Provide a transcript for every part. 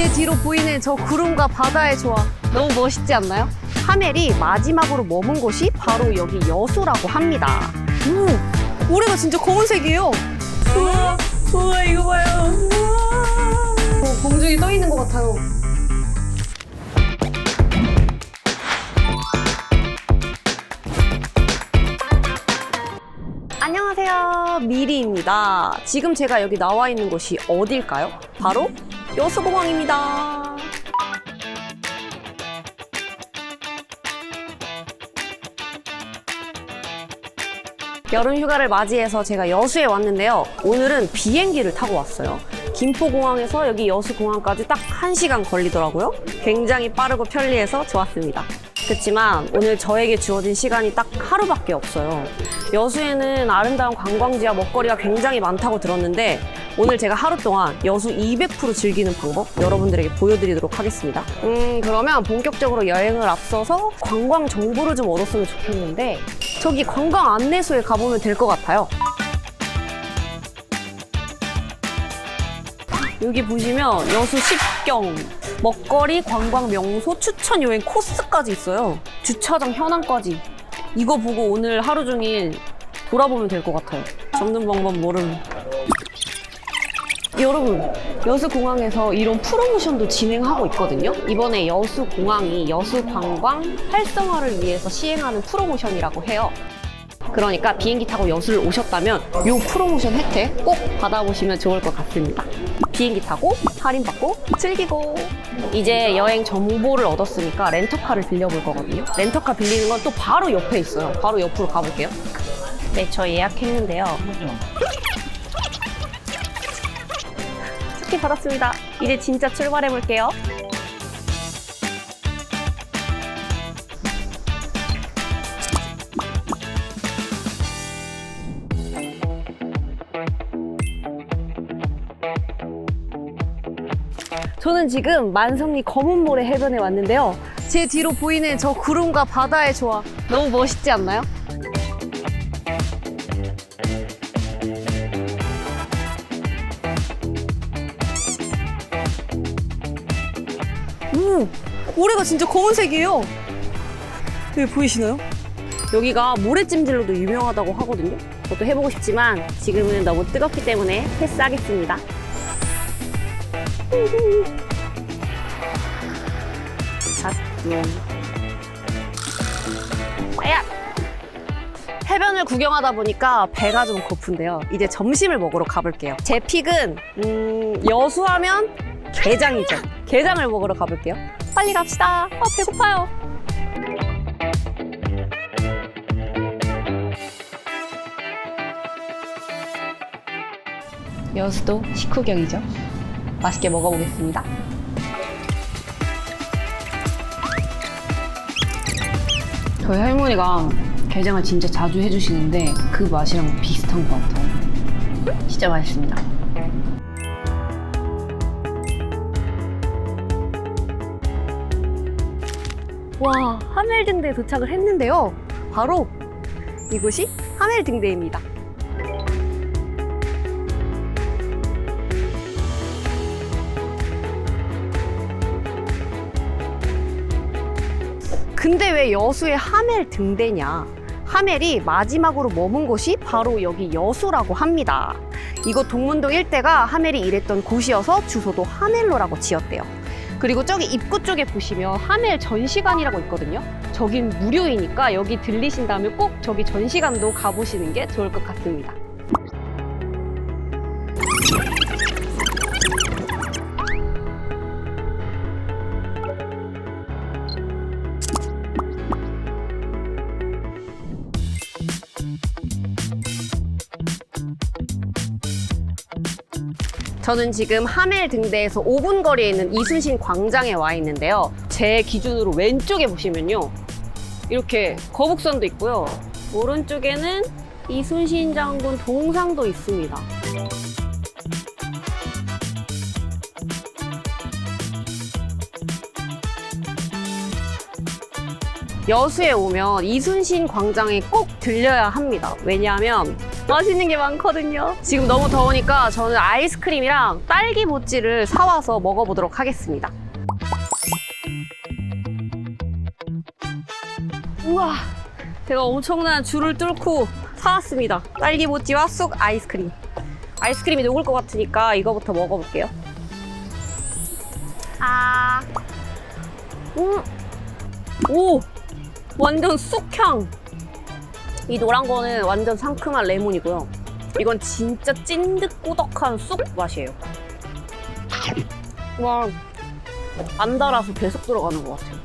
제 뒤로 보이는 저 구름과 바다의 조화 너무 멋있지 않나요? 하멜이 마지막으로 머문 곳이 바로 여기 여수라고 합니다. 오, 올해가 진짜 검은색이에요. 우와, 우와 이거 봐요. 우와. 어, 공중에 떠 있는 것 같아요. 안녕하세요. 미리입니다. 지금 제가 여기 나와 있는 곳이 어딜까요? 바로 여수공항입니다. 여름 휴가를 맞이해서 제가 여수에 왔는데요. 오늘은 비행기를 타고 왔어요. 김포공항에서 여기 여수공항까지 딱 1시간 걸리더라고요. 굉장히 빠르고 편리해서 좋았습니다. 그렇지만 오늘 저에게 주어진 시간이 딱 하루밖에 없어요. 여수에는 아름다운 관광지와 먹거리가 굉장히 많다고 들었는데 오늘 제가 하루 동안 여수 200% 즐기는 방법 여러분들에게 보여드리도록 하겠습니다. 음, 그러면 본격적으로 여행을 앞서서 관광 정보를 좀 얻었으면 좋겠는데 저기 관광 안내소에 가보면 될 것 같아요. 여기 보시면 여수 십경 먹거리 관광 명소 추천 여행 코스까지 있어요. 주차장 현황까지. 이거 보고 오늘 하루 종일 돌아보면 될 것 같아요. 적는 방법 모름. 여러분, 여수공항에서 이런 프로모션도 진행하고 있거든요. 이번에 여수공항이 여수관광 활성화를 위해서 시행하는 프로모션이라고 해요. 그러니까 비행기 타고 여수를 오셨다면 이 프로모션 혜택 꼭 받아보시면 좋을 것 같습니다. 비행기 타고 할인받고 즐기고 이제 여행 정보를 얻었으니까 렌터카를 빌려볼 거거든요. 렌터카 빌리는 건 또 바로 옆에 있어요. 바로 옆으로 가볼게요. 네, 저 예약했는데요. 티켓 받았습니다. 이제 진짜 출발해 볼게요. 저는 지금 만성리 검은모래 해변에 왔는데요. 제 뒤로 보이는 저 구름과 바다의 조화 너무 멋있지 않나요? 오, 모래가 진짜 검은색이에요. 여기 보이시나요? 여기가 모래찜질로도 유명하다고 하거든요. 저도 해보고 싶지만 지금은 너무 뜨겁기 때문에 패스하겠습니다. 갓용. 아야! 해변을 구경하다 보니까 배가 좀 고픈데요. 이제 점심을 먹으러 가볼게요. 제 픽은 음, 여수하면 게장이죠. 게장을 먹으러 가볼게요. 빨리 갑시다. 아, 배고파요. 여수도 식후경이죠. 맛있게 먹어보겠습니다. 저희 할머니가 게장을 진짜 자주 해주시는데 그 맛이랑 비슷한 것 같아요. 진짜 맛있습니다. 와, 하멜등대에 도착을 했는데요. 바로 이곳이 하멜등대입니다. 근데 왜 여수에 하멜 등대냐? 하멜이 마지막으로 머문 곳이 바로 여기 여수라고 합니다. 이곳 동문동 일대가 하멜이 일했던 곳이어서 주소도 하멜로라고 지었대요. 그리고 저기 입구 쪽에 보시면 하멜 전시관이라고 있거든요. 저긴 무료이니까 여기 들리신다면 꼭 저기 전시관도 가보시는 게 좋을 것 같습니다. 저는 지금 하멜 등대에서 5분 거리에 있는 이순신 광장에 와 있는데요. 제 기준으로 왼쪽에 보시면요. 이렇게 거북선도 있고요. 오른쪽에는 이순신 장군 동상도 있습니다. 여수에 오면 이순신 광장에 꼭 들려야 합니다. 왜냐하면 맛있는 게 많거든요. 지금 너무 더우니까 저는 아이스크림이랑 딸기 모찌를 사와서 먹어보도록 하겠습니다. 우와, 제가 엄청난 줄을 뚫고 사왔습니다. 딸기 모찌와 쑥 아이스크림. 아이스크림이 녹을 것 같으니까 이거부터 먹어볼게요. 아, 음, 오, 완전 쑥향. 이 노란 거는 완전 상큼한 레몬이고요. 이건 진짜 찐득꼬덕한 쑥 맛이에요. 와, 안 달아서 계속 들어가는 것 같아요.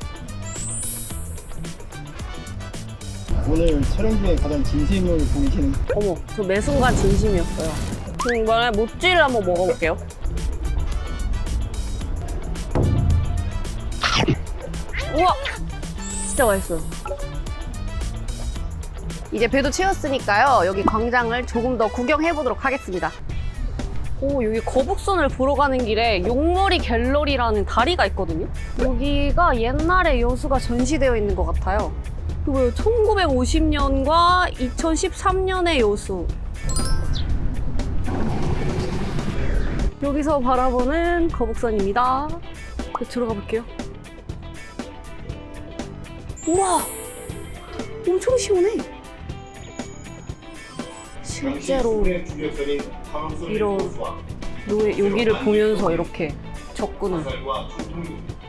오늘 촬영 중에 가장 진심을 보이시는 어머, 저 매 순간 진심이었어요. 그럼 이번에 모찌를 한번 먹어볼게요. 우와! 진짜 맛있어요. 이제 배도 채웠으니까요. 여기 광장을 조금 더 구경해 보도록 하겠습니다. 오, 여기 거북선을 보러 가는 길에 용머리 갤러리라는 다리가 있거든요. 여기가 옛날에 여수가 전시되어 있는 것 같아요. 그리고 1950년과 2013년의 여수. 여기서 바라보는 거북선입니다. 그 들어가 볼게요. 우와! 엄청 시원해. 실제로 이런 노예 여기를 보면서 이렇게 접근을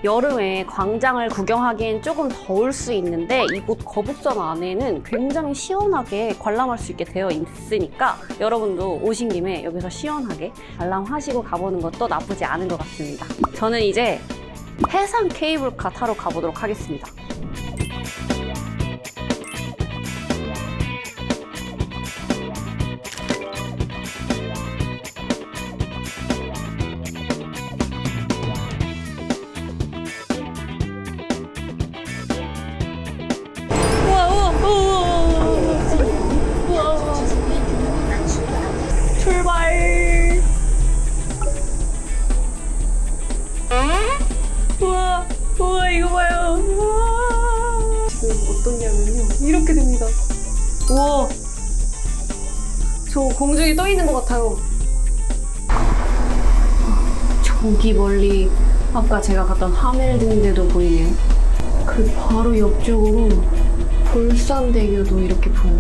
여름에 광장을 구경하기엔 조금 더울 수 있는데 이곳 거북선 안에는 굉장히 시원하게 관람할 수 있게 되어 있으니까 여러분도 오신 김에 여기서 시원하게 관람하시고 가보는 것도 나쁘지 않은 것 같습니다. 저는 이제 해상 케이블카 타러 가보도록 하겠습니다. 같아요. 저기 멀리 아까 제가 갔던 하멜등대도 보이네요. 그 바로 옆쪽으로 볼산대교도 이렇게 보여요.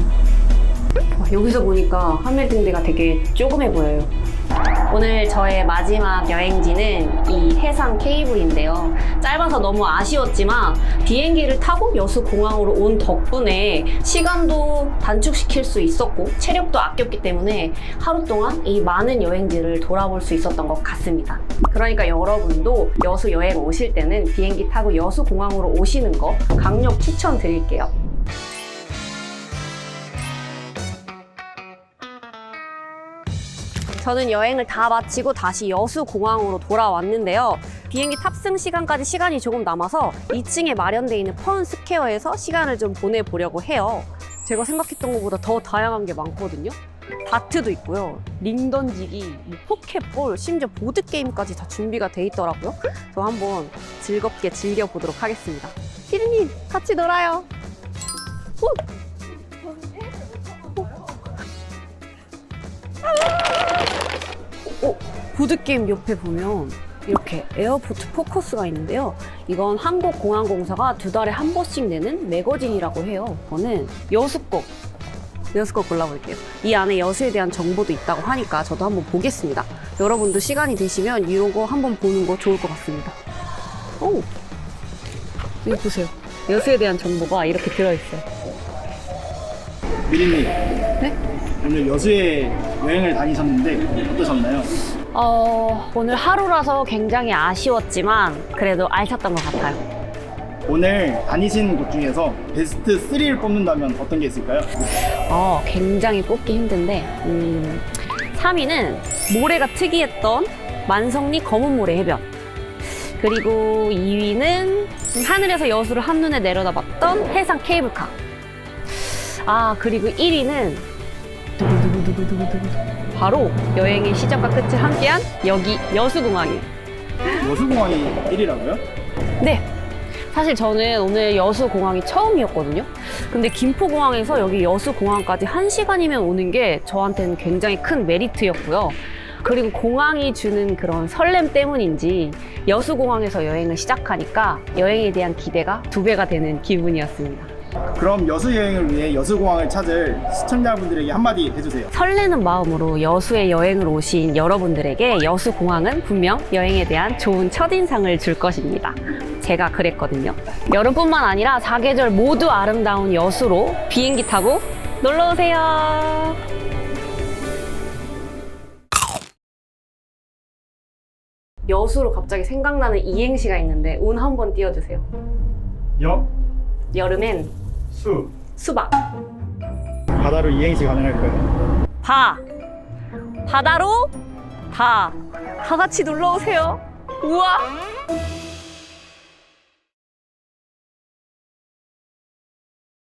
와, 여기서 보니까 하멜등대가 되게 조그매 보여요. 오늘 저의 마지막 여행지는 이 해상 케이블인데요. 짧아서 너무 아쉬웠지만 비행기를 타고 여수 공항으로 온 덕분에 시간도 단축시킬 수 있었고 체력도 아꼈기 때문에 하루 동안 이 많은 여행지를 돌아볼 수 있었던 것 같습니다. 그러니까 여러분도 여수 여행 오실 때는 비행기 타고 여수 공항으로 오시는 거 강력 추천드릴게요. 저는 여행을 다 마치고 다시 여수공항으로 돌아왔는데요. 비행기 탑승 시간까지 시간이 조금 남아서 2층에 마련되어 있는 펀 스퀘어에서 시간을 좀 보내보려고 해요. 제가 생각했던 것보다 더 다양한 게 많거든요. 다트도 있고요. 링 던지기, 뭐 포켓볼, 심지어 보드게임까지 다 준비가 돼 있더라고요. 저 한번 즐겁게 즐겨보도록 하겠습니다. 피디님, 같이 놀아요. 오! 어, 보드게임 옆에 보면 이렇게 에어포트 포커스가 있는데요. 이건 한국공항공사가 두 달에 한 번씩 내는 매거진이라고 해요. 저는 여수 거, 여수 거 골라볼게요. 이 안에 여수에 대한 정보도 있다고 하니까 저도 한번 보겠습니다. 여러분도 시간이 되시면 이런 거 한번 보는 거 좋을 것 같습니다. 오! 여기 보세요. 여수에 대한 정보가 이렇게 들어있어요. 미리님 네? 오늘 여수에 여행을 다니셨는데 어떠셨나요? 어, 오늘 하루라서 굉장히 아쉬웠지만 그래도 알찼던 것 같아요. 오늘 다니신 곳 중에서 베스트 3를 뽑는다면 어떤 게 있을까요? 어, 굉장히 뽑기 힘든데, 음, 3위는 모래가 특이했던 만성리 검은 모래 해변. 그리고 2위는 하늘에서 여수를 한눈에 내려다봤던 해상 케이블카. 아, 그리고 1위는 두구두구두구두구두구. 바로 여행의 시작과 끝을 함께한 여기 여수공항이에요. 여수공항이 1위라고요? 네. 사실 저는 오늘 여수공항이 처음이었거든요. 근데 김포공항에서 여기 여수공항까지 한시간이면 오는 게 저한테는 굉장히 큰 메리트였고요. 그리고 공항이 주는 그런 설렘 때문인지 여수공항에서 여행을 시작하니까 여행에 대한 기대가 두 배가 되는 기분이었습니다. 그럼 여수 여행을 위해 여수공항을 찾을 시청자분들에게 한마디 해주세요. 설레는 마음으로 여수에 여행을 오신 여러분들에게 여수공항은 분명 여행에 대한 좋은 첫인상을 줄 것입니다. 제가 그랬거든요. 여름뿐만 아니라 사계절 모두 아름다운 여수로 비행기 타고 놀러 오세요. 여수로 갑자기 생각나는 이행시가 있는데 운 한번 띄워주세요. 여, 여름엔 수, 수박. 바다로 이행시 가능할까요? 바 바다로 바. 다 같이 놀러 오세요. 우와